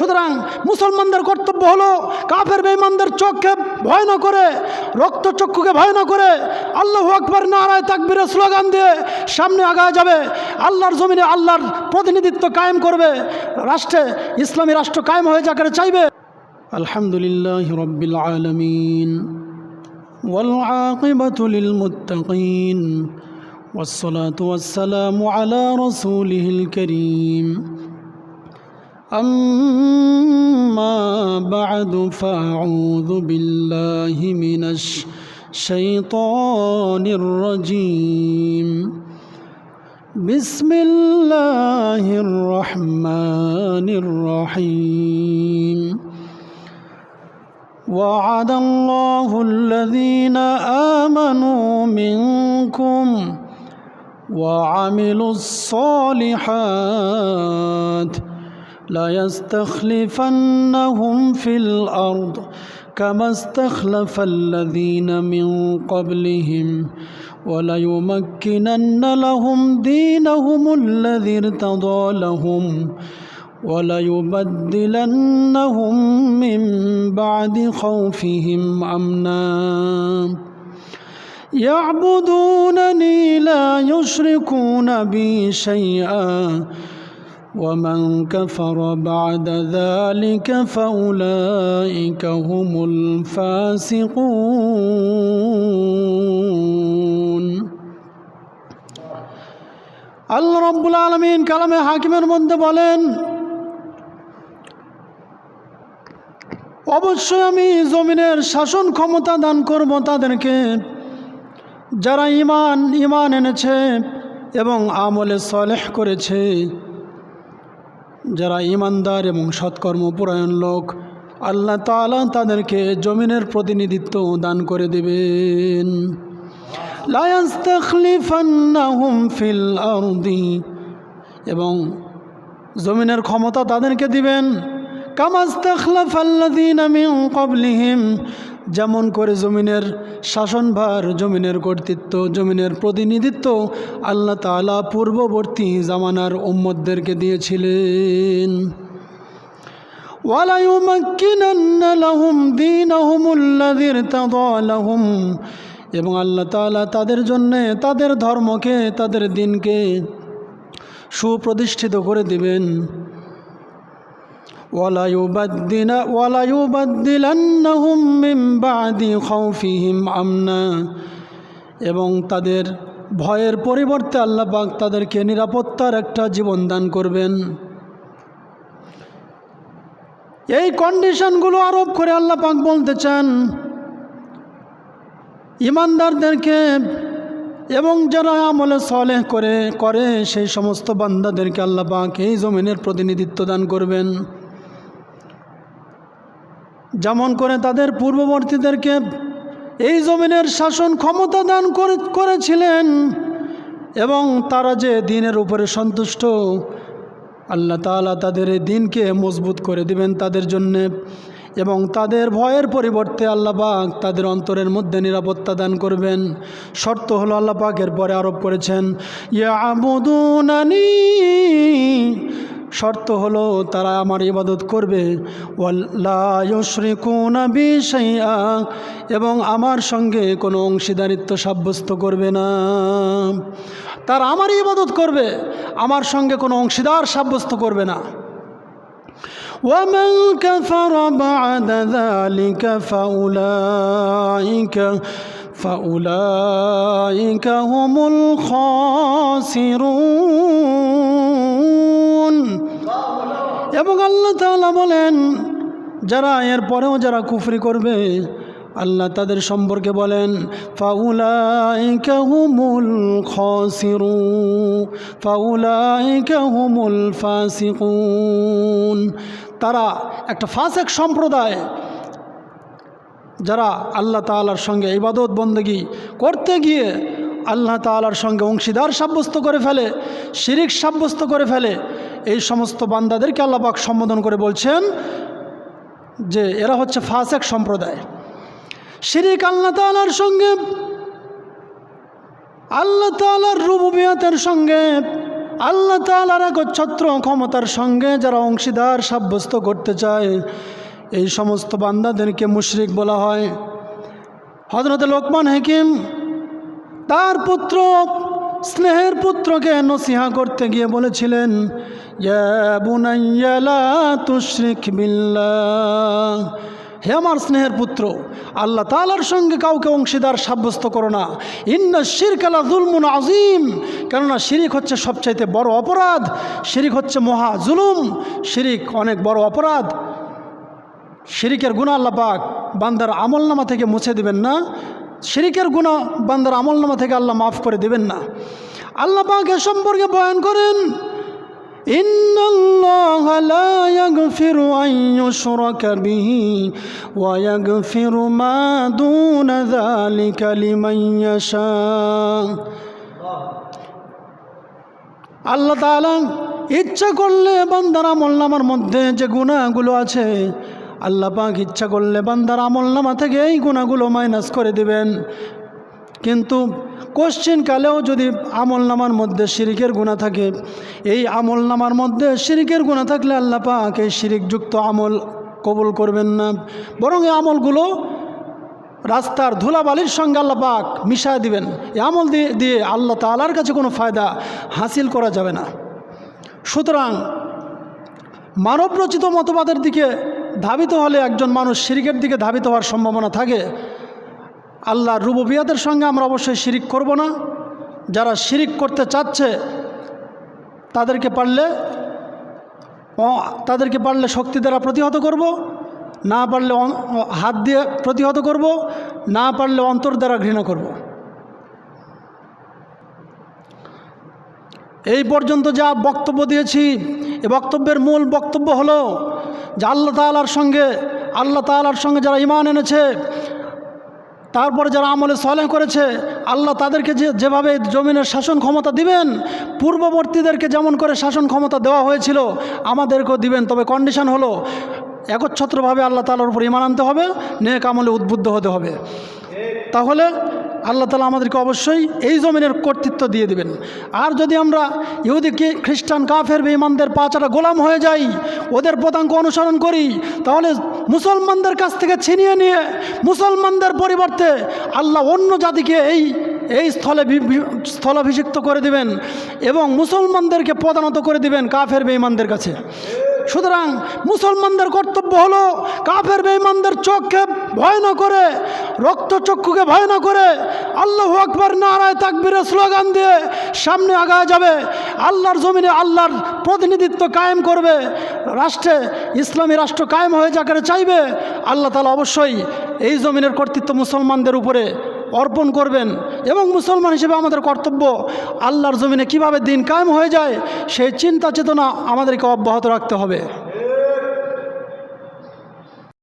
সুতরাং মুসলমানদের কর্তব্য হলো কাফের বেঈমানদের চোখকে ভয় না করে রক্ত চক্ষুকে ভয় না করে আল্লাহ আকবর নারায় তাকবীরের স্লোগান দিয়ে সামনে আগায় যাবে আল্লাহর জমিনে আল্লাহর প্রতিনিধিত্ব কায়েম করবে রাষ্ট্রে ইসলামী রাষ্ট্র কায়েম হয়ে যাকে চাইবে আলহামদুলিল্লাহ রব্বিল আলমিন والعاقبة للمتقين والصلاة والسلام على رسوله الكريم أما بعد فأعوذ بالله من الشيطان الرجيم. بسم الله الرحمن الرحيم. وعد الله الذين آمنوا منكم وعملوا الصالحات ليستخلفنهم في الأرض كما استخلف الذين من قبلهم وليمكنن لهم دينهم الذي ارتضى لهم وليبدلنهم من بعد خوفهم امنا يعبدونني لا يشركون بي شيئا ومن كفر بعد ذلك فاولئك هم الفاسقون আল্লাহ রব্বুল আলমিন কালামে হাকিমের মধ্যে বলেন অবশ্যই আমি জমিনের শাসন ক্ষমতা দান করব তাদেরকে যারা ইমান ইমান এনেছে এবং আমলে সলেহ করেছে যারা ইমানদার এবং সৎকর্মপরায়ণ লোক, আল্লাহ তালা তাদেরকে জমিনের প্রতিনিধিত্ব দান করে দেবেন। এবং জমিনের ক্ষমতা তাদেরকে দিবেন। কামাস্তাখলাফাল্লাযীনা মিন ক্বাবলিহিম যেমন করে জমিনের শাসনভার, জমিনের কর্তৃত্ব, জমিনের প্রতিনিধিত্ব আল্লাহ তাআলা পূর্ববর্তী জামানার উম্মতদেরকে দিয়েছিলেন। এবং আল্লাহ তাআলা তাদের জন্যে তাদের ধর্মকে, তাদের দিনকে সুপ্রতিষ্ঠিত করে দিবেন। এবং তাদের ভয়ের পরিবর্তে আল্লাহ পাক তাদেরকে নিরাপত্তার একটা জীবন দান করবেন। এই কন্ডিশনগুলো আরোপ করে আল্লাহ পাক বলতে চান, ইমানদারদেরকে এবং যারা আমলে সলেহ করে করে সেই সমস্ত বান্দাদেরকে আল্লাহ পাক এই জমিনের প্রতিনিধিত্ব দান করবেন। যেমন করে তাদের পূর্ববর্তীদেরকে এই জমিনের শাসন ক্ষমতা দান করে, করেছিলেন এবং তারা যে দিনের উপরে সন্তুষ্ট, আল্লাহ তালা তাদের এই দিনকে মজবুত করে দিবেন তাদের জন্যে এবং তাদের ভয়ের পরিবর্তে আল্লাহ পাক তাদের অন্তরের মধ্যে নিরাপত্তা দান করবেন। শর্ত হলো আল্লাহ পাকের পরে আরোপ করেছেন, ইয়াবুদুনানি শর্ত হলো তারা আমার ইবাদত করবে বিষয়া এবং আমার সঙ্গে কোনো অংশীদারিত্ব সাব্যস্ত করবে না তারা আমার ইবাদত করবে আমার সঙ্গে কোনো অংশীদার সাব্যস্ত করবে না ومن كفر بعد ذلك فأولئك فأولئك هم الخاسرون এবং আল্লাহ তাআলা বলেন যারা এর পরেও যারা কুফরি করবে আল্লাহ তাদের সম্পর্কে বলেন ফাউলাইকা হুমুল খাসিরু ফাউলাইকা হুমুল ফাসিকুন তারা একটা ফাসেক সম্প্রদায় যারা আল্লাহ তাআলার সঙ্গে ইবাদত, বন্দগি করতে গিয়ে আল্লাহ তাআলার সঙ্গে অংশীদার সাব্যস্ত করে ফেলে, শিরিক সাব্যস্ত করে ফেলে, এই সমস্ত বান্দাদেরকে আল্লাহ পাক সম্বোধন করে বলছেন যে এরা হচ্ছে ফাসেক সম্প্রদায়। শিরিক আল্লাহ তালার সঙ্গে, আল্লাহ তালার রুবুবিয়াতের সঙ্গে, আল্লাহ তালার একচ্ছত্র ক্ষমতার সঙ্গে যারা অংশীদার সাব্যস্ত করতে চায় এই সমস্ত বান্দাদেরকে মুশরিক বলা হয়। হজরত লোকমান হাকিম তার পুত্র, স্নেহের পুত্রকে নসিহা করতে গিয়ে বলেছিলেন, "ইয়া বুনাইয়া লা তুশরিক বিল্লাহ। হে আমার স্নেহের পুত্র, আল্লাহ তালার সঙ্গে কাউকে অংশীদার সাব্যস্ত করো না। ইন্না শিরকালা জুলমুন আজিম কেননা শিরিক হচ্ছে সবচাইতে বড় অপরাধ। শিরিক হচ্ছে মহা জুলুম। শিরিক অনেক বড় অপরাধ। শিরিকের গুণা আল্লাহ পাক বান্দার আমলনামা থেকে মুছে দিবেন না শিরিকের গুণা বান্দার আমলনামা থেকে আল্লাহ মাফ করে দিবেন না আল্লাহ পাক এ সম্পর্কে বয়ান করেন إن الله لا يغفر أن يشرك به ويغفر ما دون ذلك لمن يشاء আল্লাহ তাআলা ইচ্ছা করলে বান্দার আমলনামার মধ্যে যে গুণাগুলো আছে আল্লাহ পাক ইচ্ছা করলে বান্দার আমলনামা থেকে এই গুণাগুলো মাইনাস করে দিবেন। কিন্তু কোশ্চিন কালেও যদি আমলনামার মধ্যে শিরিকের গুণা থাকে, এই আমলনামার মধ্যে শিরিকের গুণা থাকলে আল্লাহ পাক এই শিরিকযুক্ত আমল কবুল করবেন না। বরং এই আমলগুলো রাস্তার ধুলাবালির সঙ্গে আল্লাহ পাক মিশায় দিবেন। এই আমল দিয়ে দিয়ে আল্লাহ তালার কাছে কোনো ফায়দা হাসিল করা যাবে না। সুতরাং মানবরচিত মতবাদের দিকে ধাবিত হলে একজন মানুষ শিরিকের দিকে ধাবিত হওয়ার সম্ভাবনা থাকে। আল্লাহ রুববিয়াদের সঙ্গে আমরা অবশ্যই শিরিক করব না। যারা শিরিক করতে চাচ্ছে, তাদেরকে পারলে তাদেরকে পারলে শক্তি দ্বারা প্রতিহত করব। না পারলে হাত দিয়ে প্রতিহত করব। না পারলে অন্তর দ্বারা ঘৃণা করব। এই পর্যন্ত যা বক্তব্য দিয়েছি, এ বক্তব্যের মূল বক্তব্য হলো যে আল্লাহ তালার সঙ্গে, আল্লাহ তালার সঙ্গে যারা ইমান এনেছে, তারপরে যারা আমলে সলেহ করেছে, আল্লাহ তাদেরকে যে, যেভাবে জমিনের শাসন ক্ষমতা দিবেন, পূর্ববর্তীদেরকে যেমন করে শাসন ক্ষমতা দেওয়া হয়েছিল, আমাদেরকেও দিবেন। তবে কন্ডিশন হলো, একচ্ছত্রভাবে আল্লাহ তালার উপর ইমান আনতে হবে, নেক আমলে উদ্বুদ্ধ হতে হবে। তাহলে আল্লাহ তালা আমাদেরকে অবশ্যই এই জমিনের কর্তৃত্ব দিয়ে দিবেন। আর যদি আমরা ইহুদিকে খ্রিস্টান কাফের বেঈমানদের পাঁচাটা গোলাম হয়ে যাই, ওদের পদাঙ্ক অনুসরণ করি, তাহলে মুসলমানদের কাছ থেকে ছিনিয়ে নিয়ে মুসলমানদের পরিবর্তে আল্লাহ অন্য জাতিকে এই এই স্থলে স্থলাভিষিক্ত করে দিবেন এবং মুসলমানদেরকে প্রদানত করে দিবেন কাফের বেঈমানদের কাছে। সুতরাং মুসলমানদের কর্তব্য হলো কাফের বেঈমানদের চোখকে ভয় না করে, রক্ত চক্ষুকে ভয় না করে, আল্লাহ আকবর নারায় তাকবীরের স্লোগান দিয়ে সামনে আগায় যাবে, আল্লাহর জমিনে আল্লাহর প্রতিনিধিত্ব কায়েম করবে, রাষ্ট্রে, ইসলামী রাষ্ট্র কায়েম হয়ে যাকে চাইবে, আল্লাহ তালা অবশ্যই এই জমিনের কর্তৃত্ব মুসলমানদের উপরে অর্পণ করবেন এবং মুসলমান হিসেবে আমাদের কর্তব্য আল্লাহর জমিনে কীভাবে দিন কায়েম হয়ে যায়, সেই চিন্তা চেতনা আমাদেরকে অব্যাহত রাখতে হবে।